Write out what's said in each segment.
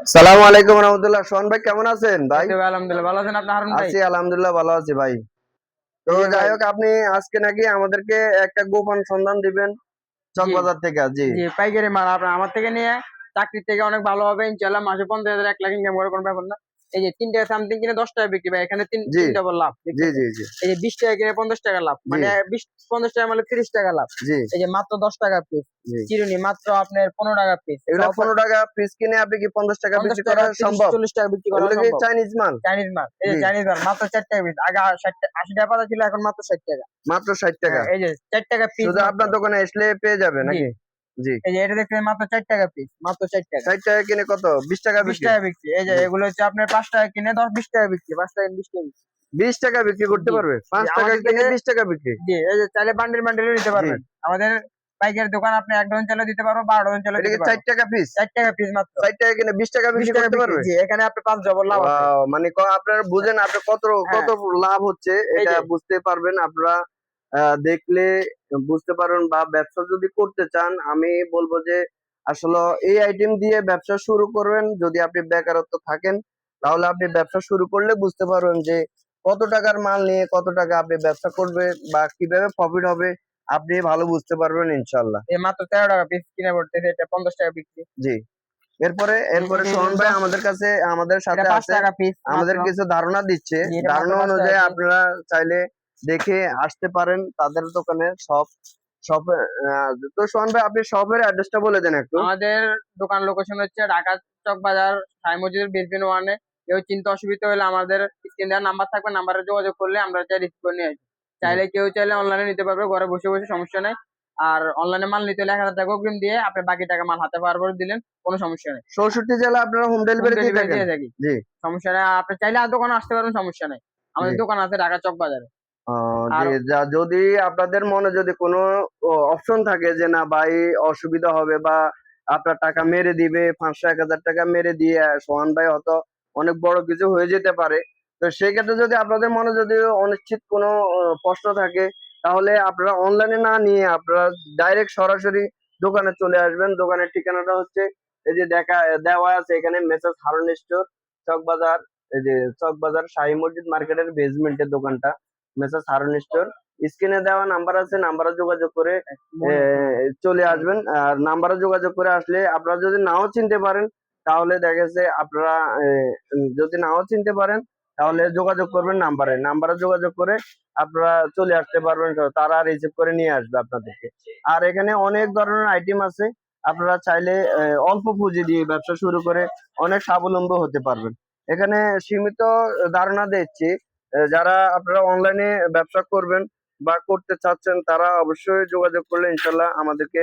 সালামু আলাইকুম রহমতুল্লাহ। সোহান ভাই কেমন আছেন ভাই? আলহামদুলিল্লাহ ভালো আছেন আপনি হারুন ভাই? আছি আলহামদুলিল্লাহ ভালো আছি ভাই। তো যাই হোক আপনি আজকে নাকি আমাদেরকে একটা গোপন সন্ধান দিবেন চকবাজার থেকে জি। জি পাইকারি মাল আপনার আমার থেকে নিয়ে চাকরির থেকে অনেক ভালো হবে ইনশাল্লাহ মাসে পঞ্চাশ হাজার এক লাখ ইনকাম করে কোনো ব্যাপার না। এই যে তিন টাকা সামথিং কিনে দশ টাকা বিক্রি ভাই এখানে তিন ডাবল লাভ জি জি জি। এই যে বিশ টাকা কিনে পঞ্চাশ টাকা লাভ মানে বিশ পঞ্চাশ টাকা মানে তিরিশ টাকা লাভ। জি। এই যে মাত্র দশ টাকা পিস চিরুনি মাত্র আপনার পনেরো টাকা পিস এগুলো পনেরো টাকা পিস কিনে আপনি কি পঞ্চাশ টাকা বিক্রি করা সম্ভব? চল্লিশ টাকা বিক্রি করা সম্ভব। চাইনিজ মাল? চাইনিজ মাল। এই যে চাইনিজ মাল মাত্র চার টাকা পিস আগে ষাট টাকা- আশি টাকা পাতা ছিল এখন মাত্র ষাট টাকা। মাত্র ষাট টাকা। হ্যাঁ, এই যে চার টাকা পিস আপনার দোকানে আসলে পেয়ে যাবে নাকি? জি। এই যে এটা মাত্র চার টাকা পিস মাত্র চার টাকা। কিনে কত? বিশ টাকা বিশ বিক্রি? টাকা বিক্রি। এই যে এগুলো হচ্ছে আপনার পাঁচ টাকা কিনে টাকা বিক্রি টাকা টাকা বিক্রি। বিশ টাকা বিক্রি করতে পারবে? টাকা কিনে বিক্রি? জি এই যে চাইলে বান্ডিল নিতে পারবেন। আমাদের পাইকারি দোকান আপনি এক ডজন চাইলে দিতে পারব বারো ডজন দিতে চার টাকা পিস চার টাকা পিস মাত্র। ষাট টাকা কিনে বিশ টাকা বিশ বিক্রি করতে পারবে? জি এখানে আপনি পাঁচ ডবল লাভ আছে। মানে আপনারা বুঝেন আপনি কত কত লাভ হচ্ছে এটা বুঝতে পারবেন আপনারা। দেখলে বুঝতে পারেন বা ব্যবসা যদি করতে চান আমি বলব যে আসলে এই আইটেম দিয়ে ব্যবসা শুরু করবেন। যদি আপনি বেকারত্ব থাকেন তাহলে আপনি ব্যবসা শুরু করলে বুঝতে পারবেন যে কত টাকার মাল নিয়ে কত টাকা আপনি ব্যবসা করবে বা কীভাবে প্রফিট হবে আপনি ভালো বুঝতে পারবেন ইনশাল্লাহ এই মাত্র তেরো টাকা পিস কিনে পড়তেছে এটা পঞ্চাশ টাকা বিক্রি। জি। এরপরে এরপরে সোহন ভাই আমাদের কাছে আমাদের সাথে আছে আমাদের কিছু ধারণা দিচ্ছে। ধারণা অনুযায়ী আপনারা চাইলে দেখে আসতে পারেন তাদের দোকানে সব শপে তো সোহান ভাই আপনি শপের অ্যাড্রেসটা বলে দেন একটু। আমাদের দোকান লোকেশন হচ্ছে ঢাকা চক বাজার সাই মসজিদের বেসবিন ওয়ানে কেউ চিন্তা অসুবিধা হলে আমাদের স্ক্রিন দেওয়ার নাম্বার থাকবে নাম্বারে যোগাযোগ করলে আমরা চাই রিসিভ করে নিয়ে আসব। চাইলে কেউ চাইলে অনলাইনে নিতে পারবে ঘরে বসে বসে সমস্যা নেই। আর অনলাইনে মাল নিতে হলে এক হাজার টাকা অগ্রিম দিয়ে আপনি বাকি টাকা মাল হাতে পাওয়ার পরে দিলেন কোনো সমস্যা নেই। চৌষট্টি জেলা আপনারা হোম ডেলিভারি দিয়ে থাকি। সমস্যা নেই আপনি চাইলে আর দোকানে আসতে পারবেন সমস্যা নেই। আমাদের দোকান আছে ঢাকা চক বাজারে। যদি আপনাদের মনে যদি কোনো অপশন থাকে যে না ভাই অসুবিধা হবে বা আপনার টাকা মেরে দিবে পাঁচশো এক হাজার টাকা মেরে দিয়ে সোহান ভাই হয়তো অনেক বড় কিছু হয়ে যেতে পারে। তো সেক্ষেত্রে যদি আপনাদের মনে যদি অনিশ্চিত কোনো প্রশ্ন থাকে তাহলে আপনারা অনলাইনে না নিয়ে আপনারা ডাইরেক্ট সরাসরি দোকানে চলে আসবেন। দোকানের ঠিকানাটা হচ্ছে এই যে দেখা দেওয়া আছে এখানে মেসেজ হারুন স্টোর চকবাজার এই যে চকবাজার শাহী মসজিদ মার্কেটের বেসমেন্টের দোকানটা। মেসেজ হারুন স্টোর। স্ক্রিনে দেওয়া নাম্বার আছে, নাম্বারে যোগাযোগ করে চলে আসবেন। আর নাম্বারে যোগাযোগ করে আসলে আপনারা যদি নাও চিনতে পারেন, তাহলে দেখা গেছে আপনারা যদি নাও চিনতে পারেন, তাহলে যোগাযোগ করবেন নাম্বারে। নাম্বারে যোগাযোগ করে আপনারা চলে আসতে পারবেন, তারা রিসিভ করে নিয়ে আসবে আপনাদেরকে। আর এখানে অনেক ধরনের আইটেম আছে, আপনারা চাইলে অল্প পুঁজি দিয়ে ব্যবসা শুরু করে অনেক স্বাবলম্বী হতে পারবেন। এখানে সীমিত ধারণা দিচ্ছি যারা আপনারা অনলাইনে ব্যবসা করবেন বা করতে চাচ্ছেন, তারা অবশ্যই যোগাযোগ করলে ইনশাল্লাহ আমাদেরকে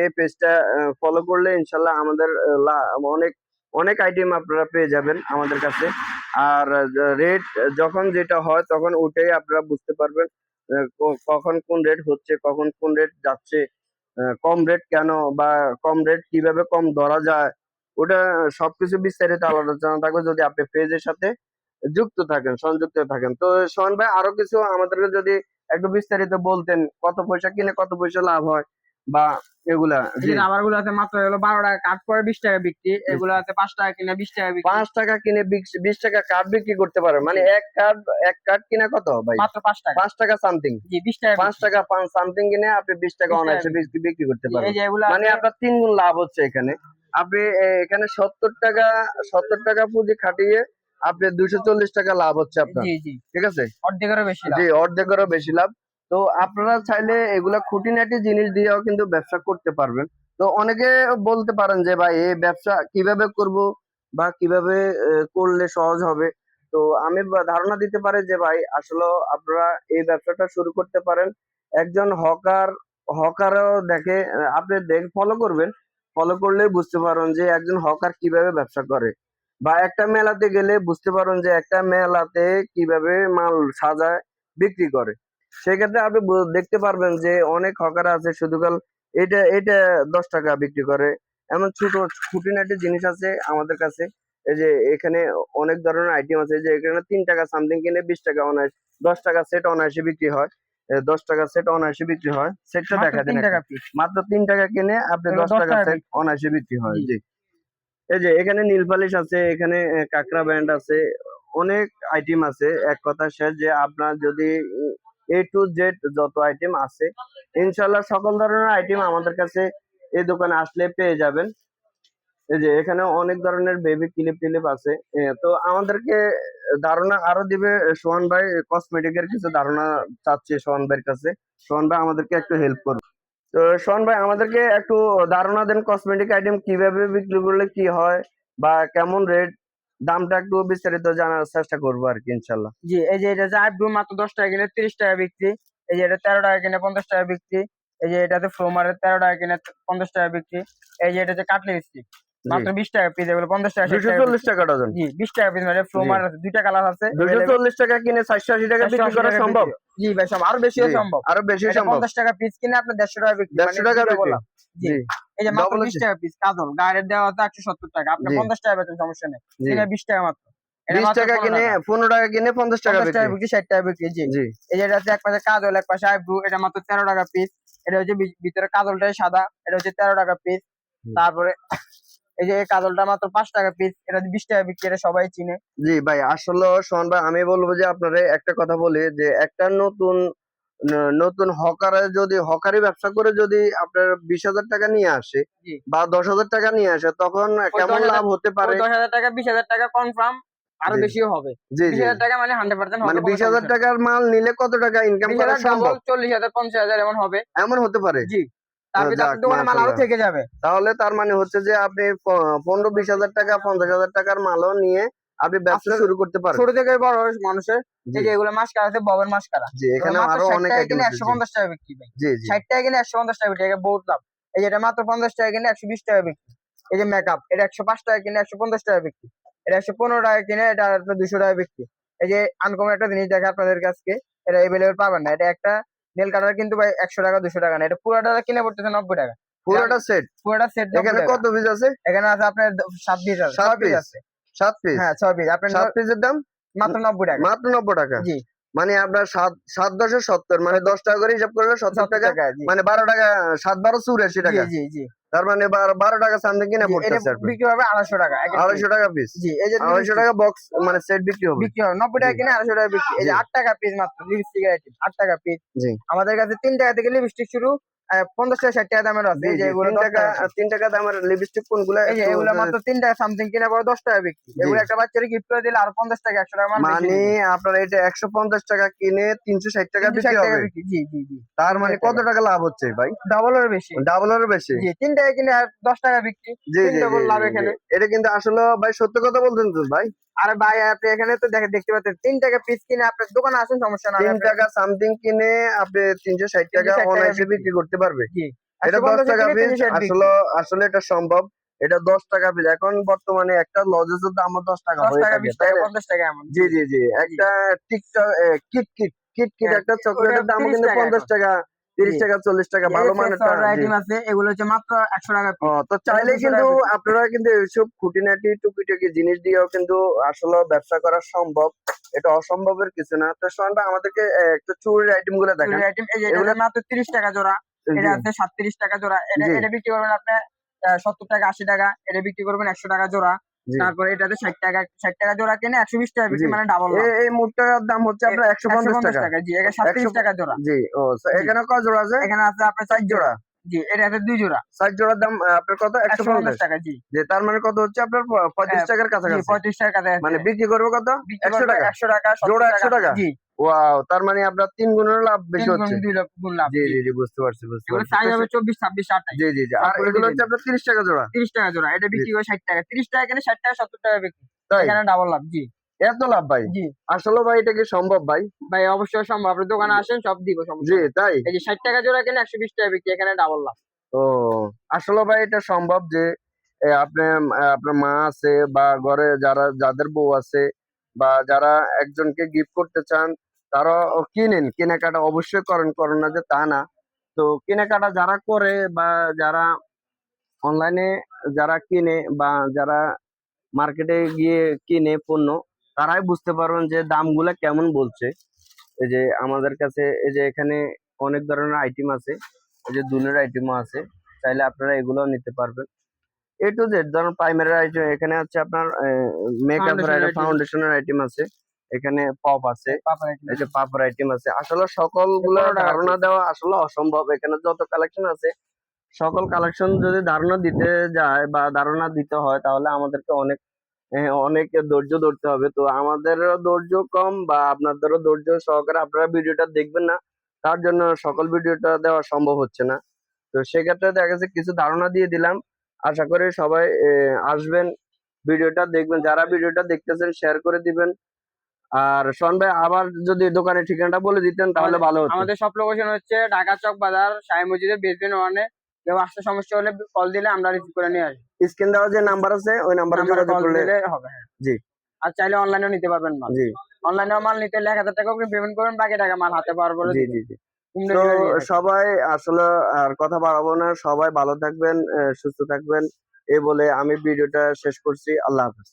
এই পেজটা ফলো করলে ইনশাল্লাহ আমাদের অনেক অনেক আইটেম আপনারা পেয়ে যাবেন আমাদের কাছে। আর রেট যখন যেটা হয়, তখন ওটাই আপনারা বুঝতে পারবেন কখন কোন রেট হচ্ছে, কখন কোন রেট যাচ্ছে কম রেট কেন বা কম রেট কীভাবে কম ধরা যায়, ওটা সবকিছু বিস্তারিত আলোচনা থাকবে যদি আপনি পেজের সাথে যুক্ত থাকেন সংযুক্ত থাকেন। তো সোহান ভাই আরও কিছু আমাদেরকে যদি একটু বিস্তারিত বলতেন কত পয়সা কিনে কত পয়সা লাভ হয় বা এগুলা? জি রাবারগুলো আছে মাত্র হলো বারো টাকা কাঠ পরে বিশ টাকা বিক্রি এগুলো আছে পাঁচ টাকা কিনে বিশ টাকা বিক্রি। পাঁচ টাকা কিনে বিশ- টাকা কার্ড বিক্রি করতে পারে। মানে এক কার্ড এক কার্ড কিনা কত ভাই? মাত্র পাঁচ টাকা। পাঁচ টাকা সামথিং। জি বিশ টাকা পাঁচ। টাকা সামথিং কিনে আপনি বিশ টাকা 20 টাকা অনায়াসে বিক্রি বিক্রি করতে পারেন মানে আপনার তিন গুণ লাভ হচ্ছে এখানে। আপনি এখানে সত্তর টাকা সত্তর টাকা পুঁজি খাটিয়ে আপনি দুইশো চল্লিশ টাকা লাভ হচ্ছে আপনার। ঠিক আছে? অর্ধেকেরও বেশি লাভ। জি অর্ধেকেরও বেশি লাভ। তো আপনারা চাইলে এগুলা খুঁটিনাটি জিনিস দিয়েও কিন্তু ব্যবসা করতে পারবেন। তো অনেকে বলতে পারেন যে ভাই এই ব্যবসা কীভাবে করব বা কীভাবে করলে সহজ হবে? তো আমি ধারণা দিতে পারি যে ভাই আসলে আপনারা এই ব্যবসাটা শুরু করতে পারেন। একজন হকার হকারও দেখে আপনি দেখ ফলো করবেন। ফলো করলে বুঝতে পারেন যে একজন হকার কীভাবে ব্যবসা করে। বা একটা মেলাতে গেলে বুঝতে পারেন যে একটা মেলাতে কীভাবে মাল সাজায় বিক্রি করে। সেক্ষেত্রে আপনি দেখতে পারবেন যে অনেক হকার আছে শুধু কাল এটা এটা দশ টাকা বিক্রি করে। এমন ছোট খুঁটিনাটি জিনিস আছে আমাদের কাছে এই যে এখানে অনেক ধরনের আইটেম আছে যে এখানে তিন টাকা সামথিং কিনে বিশ টাকা অনায়াস দশ টাকা সেট অনায়াসে বিক্রি হয়। দশ টাকা সেট অনায়াসে বিক্রি হয় সেটটা দেখা টাকা মাত্র তিন টাকা কিনে আপনি দশ টাকা টাকা সেট অনায়াসে বিক্রি হয় জি। এই যে এখানে নীল পালিশ আছে, এখানে কাকড়া ব্যান্ড আছে, অনেক আইটেম আছে। এক কথা শেষ যে আপনার যদি এ টু জেড যত আইটেম আছে ইনশাল্লাহ সকল ধরনের আইটেম আমাদের কাছে এই দোকানে আসলে পেয়ে যাবেন। এই যে এখানে অনেক ধরনের বেবি ক্লিপ টিলিপ আছে তো আমাদেরকে ধারণা আরও দিবে সোহান ভাই কসমেটিকের কিছু ধারণা চাচ্ছি সোহান ভাইয়ের কাছে। সোহান ভাই, আমাদেরকে একটু হেল্প করবে তো সোহান ভাই, আমাদেরকে একটু ধারণা দেন কসমেটিক আইটেম কীভাবে বিক্রি করলে কি হয় বা কেমন রেট দামটা একটু বিস্তারিত জানার চেষ্টা করব আর কি, ইনশাল্লাহ। জি, এই যে এটা যে আইব্রু মাত্র দশ টাকা কিনে তিরিশ টাকা বিক্রি, এই যে এটা তেরো টাকা কিনে পঞ্চাশ টাকা বিক্রি, এই যে এটাতে ফ্রোমারের তেরো টাকা কিনে পঞ্চাশ টাকা বিক্রি, এই যে এটা যে কাটলে স্টিক মাত্র বিশ টাকা পিস এগুলো পঞ্চাশ টাকা ষাট দুশো টাকা চল্লিশ টাকা ডজন। জি বিশ টাকা পিস মানে ফ্লোমার আছে দুইটা কালার আছে দুশো available। চল্লিশ টাকা কিনে চারশো আশি টাকা বিক্রি করা সম্ভব? জি ভাই সম্ভব। আরও বেশিও সম্ভব। আরও বেশি সম্ভব। পঞ্চাশ টাকা পিস কিনে আপনার দেড়শো টাকা বিক্রি দেড়শো মানে টাকা বিক্রি। জি এই যে মাত্র Double বিশ আছে। টাকা পিস কাজল গায়ের দেওয়া একশো সত্তর টাকা। আপনি জি। পঞ্চাশ টাকা বেতন সমস্যা নেই। এটা বিশ টাকা মাত্র। এটা বিশ মাত্র টাকা কিনে পনেরো টাকা কিনে পঞ্চাশ টাকা পঞ্চাশ টাকা বিক্রি। বিক্রি ষাট টাকা বিক্রি জি। এই যে এটা হচ্ছে এক পাশে কাজল এক পাশে আইব্রু এটা মাত্র তেরো টাকা পিস এটা হচ্ছে ভিতরে কাজলটাই সাদা এটা হচ্ছে তেরো টাকা পিস তারপরে এই যে কাজলটা মাত্র পাঁচ টাকা পিস এটা বিশ টাকা বিক্রি এটা সবাই চিনে। জি ভাই আসলে সোহান ভাই আমি বলব যে আপনারা একটা কথা বলি যে একটা নতুন নতুন হকারে যদি হকারি ব্যবসা করে যদি আপনার বিশ হাজার টাকা নিয়ে আসে বা দশ হাজার টাকা নিয়ে আসে তখন কেমন লাভ হতে পারে? দশ হাজার টাকা বিশ হাজার টাকা কনফার্ম আরও। বেশিও হবে। জি বিশ হাজার টাকা মানে হান্ড্রেড পার্সেন্ট মানে বিশ হাজার টাকার মাল নিলে কত টাকা ইনকাম করা সম্ভব? চল্লিশ হাজার পঞ্চাশ হাজার এমন হবে। এমন হতে পারে? জি। তাহলে তার মানে হচ্ছে যে আপনি পনেরো বিশ হাজার টাকা পঞ্চাশ হাজার টাকার মালও নিয়ে আপনি ব্যবসা শুরু করতে পারেন ছোট থেকে বড় মানুষের যে এগুলো মাস্কার আছে ববের মাস্কারা জি এখানে আরও অনেক আইটেম আছে একশো পঞ্চাশ টাকা বিক্রি ভাই। জি জি। ষাট টাকা কিনে একশো পঞ্চাশ টাকা বিক্রি এটা বহুত লাভ এই যে এটা মাত্র পঞ্চাশ টাকা কিনে একশো বিশ টাকা বিক্রি। এই যে মেকআপ এটা একশো পাঁচ টাকা কিনে একশো পঞ্চাশ টাকা বিক্রি। এটা একশো পনেরো টাকা কিনে এটা দুশো টাকা বিক্রি। এই যে আনকমন একটা জিনিস দেখে আপনাদের কাছে এটা এভেলেবেল পাবেন না। এটা একটা নেল কাটার কিন্তু ভাই একশো টাকা দুশো টাকা না। এটা পুরোটা কিনে পড়তেছে নব্বই টাকা। পুরোটা সেট পুরোটা সেট এখানে কত পিস আছে? এখানে আছে আপনার সাত পিস আছে। সাত পিস আছে। সাত পিস হ্যাঁ ছয় পিস আপনার সাত পিসের দাম? মাত্র নব্বই টাকা। মাত্র নব্বই টাকা? জি। মানে আপনার সাত সাত দশে সত্তর মানে দশ টাকা করে হিসাব করলে সত্তর টাকা? মানে বারো টাকা সাত বারো চুরাশি টাকা। জি জি। তার মানে বারো টাকা সামনে কিনে পড়তেছে বিক্রি হবে আড়াইশো টাকা আড়াইশো টাকা পিস জি এই যে আড়াইশো টাকা বক্স মানে সেট বিক্রি হবে। বিক্রি হবে নব্বই টাকা। কিনে আড়াইশো টাকা বিক্রি। এই যে আট টাকা পিস মাত্র লিপস্টিক আট টাকা পিস জি। আমাদের কাছে তিন টাকা থেকে লিপস্টিক শুরু পঞ্চাশ টাকা ষাট টাকা দামের আছে। এই যে এগুলো তিন টাকা টাকা তিন টাকা দামের লিপস্টিক কোনগুলো এই যে এগুলো মাত্র তিন টাকা সামথিং কিনে পরে দশ টাকা বিক্রি। এগুলো একটা বাচ্চারে গিফট করে দিলে আর পঞ্চাশ টাকা একশো টাকা মানে আপনার এটা একশো পঞ্চাশ টাকা কিনে তিনশো ষাট টাকা বিক্রি হবে। জি জি জি। তার মানে কত টাকা। লাভ হচ্ছে ভাই? বেশি। বেশি? জি তিন টাকা কিনে আর দশ টাকা বিক্রি। জি জি লাভ এখানে। এটা কিন্তু আসলে ভাই সত্য কথা বলছেন তো ভাই। আর ভাই আপনি এখানে তো দেখে দেখতে পাচ্ছেন তিন টাকা পিস কিনে আপনার দোকানে আসুন সমস্যা না তিন টাকা সামথিং কিনে আপনি তিনশো ষাট টাকা 360 অনায়াসে বিক্রি। বিক্রি করতে পারবে? এটা দশ টাকা পিস আসলে আসলে এটা সম্ভব। এটা দশ টাকা পিস। এখন বর্তমানে একটা লজেসের দাম দশ টাকা হয়ে থাকে? পঞ্চাশ টাকা এমন জি জি জি। একটা TikTok kit kit kit kit হ্যাঁ, একটা চকলেটের দাম কিন্তু পঞ্চাশ টাকা তিরিশ টাকা চল্লিশ টাকা ভালো আছে এগুলো হচ্ছে মাত্র একশো টাকা তো চাইলে কিন্তু আপনারা কিন্তু এইসব খুঁটিনাটি টুকিটাকি জিনিস দিয়েও কিন্তু আসলে ব্যবসা করা সম্ভব। এটা অসম্ভবের কিছু না। তো সোহান আমাদেরকে একটু চুরির আইটেমগুলো দেখেন। এগুলো- মাত্র তিরিশ টাকা জোড়া। এটা আছে সাতত্রিশ টাকা জোড়া। এটা এটা বিক্রি করবেন আপনি সত্তর টাকা আশি টাকা। এটা বিক্রি করবেন একশো টাকা জোড়া। তারপরে এটাতে ষাট টাকা ষাট টাকা জোড়া কিনে একশো বিশ টাকা বিক্রি মানে ডাবল এই মুখটার দাম হচ্ছে আপনার একশো পঞ্চাশ টাকা। জি এখানে সাতত্রিশ টাকা জোড়া। জি ও এখানে কয় জোড়া আছে? এখানে আছে আপনার চার জোড়া। জি এটা আছে দুই জোড়া। ষাট জোড়ার দাম আপনার কত? একশো পঞ্চাশ টাকা জি। যে তার মানে কত হচ্ছে আপনার প- পঁয়ত্রিশ হ্যাঁ, টাকার কাছাকাছি? পঁয়ত্রিশ টাকা মানে বিক্রি করব কত? একশো টাকা। একশো টাকা জোড়া 100 টাকা? জি। ওয়াও তার মানে আপনার তিন গুণের লাভ বেশি হচ্ছে। জি জি। জি বুঝতে পারছি বুঝতে পারছি। সাইজ হবে চব্বিশ ছাব্বিশ আঠাশ জি জি জি। আর এগুলো হচ্ছে আপনার তিরিশ টাকা জোড়া? তিরিশ টাকা জোড়া এটা বিক্রি করে ষাট টাকা। তিরিশ টাকা কিনে ষাট টাকা সত্তর টাকা বিক্রি। এখানে ডাবল লাভ জি। এত লাভ ভাই? আসলে ভাই এটা কি সম্ভব ভাই? ভাই অবশ্যই সম্ভব। আপনি দোকানে আসেন সব দিব জি তাই? এই যে ষাট টাকা জোড়া কিনে একশো বিশ টাকা বিক্রি এখানে ডাবল লাভ। ও আসলে ভাই এটা সম্ভব যে আপনি আপনার মা আছে বা ঘরে যারা যাদের বউ আছে বা যারা একজনকে গিফট করতে চান তারা কিনেন। কেনাকাটা অবশ্যই করেন করেন না যে তা না। তো কেনাকাটা যারা করে বা যারা অনলাইনে যারা কিনে বা যারা মার্কেটে গিয়ে কিনে পণ্য তারাই বুঝতে পারবেন যে দামগুলা কেমন বলছে। এই যে আমাদের কাছে এই যে এখানে অনেক ধরনের আইটেম আছে এই যে দুলের আইটেমও আছে চাইলে আপনারা এগুলোও নিতে পারবেন। এ টু জেড ধরুন প্রাইমারি আইটেম এখানে আছে আপনার মেকআপ। ফাউন্ডেশনের আইটেম আছে এখানে পপ আছে এই যে পাপড় আইটেম আছে। আসলে সকলগুলো ধারণা দেওয়া আসলে অসম্ভব। এখানে যত কালেকশন আছে সকল কালেকশন যদি ধারণা দিতে যায় বা ধারণা দিতে হয় তাহলে আমাদেরকে অনেক অনেক ধৈর্য ধরতে হবে। তো আমাদেরও ধৈর্য কম বা আপনাদেরও ধৈর্য সহকারে আপনারা ভিডিওটা দেখবেন না। তার জন্য সকল ভিডিওটা দেওয়া সম্ভব হচ্ছে না। তো সেক্ষেত্রে দেখা যাচ্ছে কিছু ধারণা দিয়ে দিলাম। আশা করি সবাই আসবেন ভিডিওটা দেখবেন। যারা ভিডিওটা দেখতেছেন শেয়ার করে দিবেন। আর শোন ভাই আবার যদি দোকানের ঠিকানাটা বলে দিতেন তাহলে ভালো হতো। আমাদের সব লোকেশন হচ্ছে ঢাকা চক বাজার সাই মসজিদের বেসমেন্ট ওয়ানে কেউ আসতে সমস্যা হলে কল দিলে আমরা রিসিভ করে নিয়ে আসব স্ক্রিন দেওয়া যে নাম্বার আছে ওই নাম্বারে যোগাযোগ কল করলে দিলে হবে হ্যাঁ। জি। আর চাইলে অনলাইনেও নিতে পারবেন মাল জি অনলাইনে মাল নিতে হলে এক হাজার টাকা আপনি পেমেন্ট করবেন বাকি টাকা মাল হাতে পাওয়ার পরে জি জি জি Home তো delivery দিয়ে থাকি। সবাই আসলে আর কথা বাড়াবো না সবাই ভালো থাকবেন আহ, সুস্থ থাকবেন এই বলে আমি ভিডিওটা শেষ করছি আল্লাহ হাফেজ